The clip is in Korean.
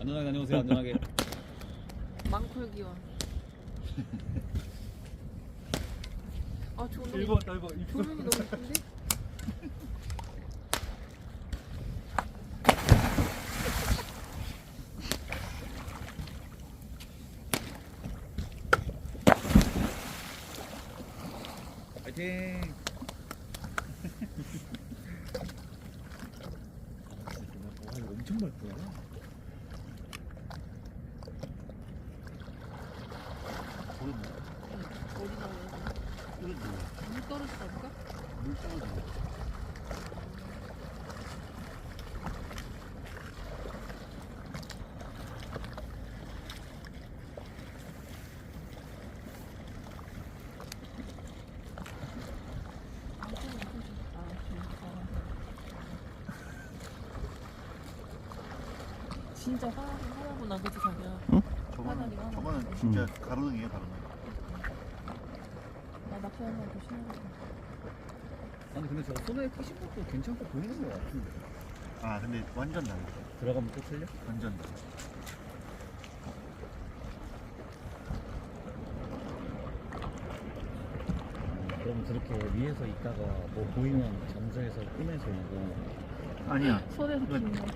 안전하게 다녀오세요. 안전하게. 망콜 기원. 아 조명이 일본 일본 입수. 조명이 너무 예쁜데? 파이팅. 와 이거 엄청 맑구나. 어디 나오냐? 물 떨어지다니까? 물 떨어져. 진짜 화, 화나구나 그치 자기야 저거는 저거는 화나. 진짜 가로등이에요 가로등. 나 낚시 한번 조심해야겠다 아니 근데 저 손에 끼신 것도 괜찮고 보이는 것 같은데. 아 근데 완전 달라. 들어가면 또 틀려? 완전 달라. 그럼 저렇게 위에서 있다가 뭐 보이면 잠수해서 꺼내서 오고 아니야. 손에서 기는 거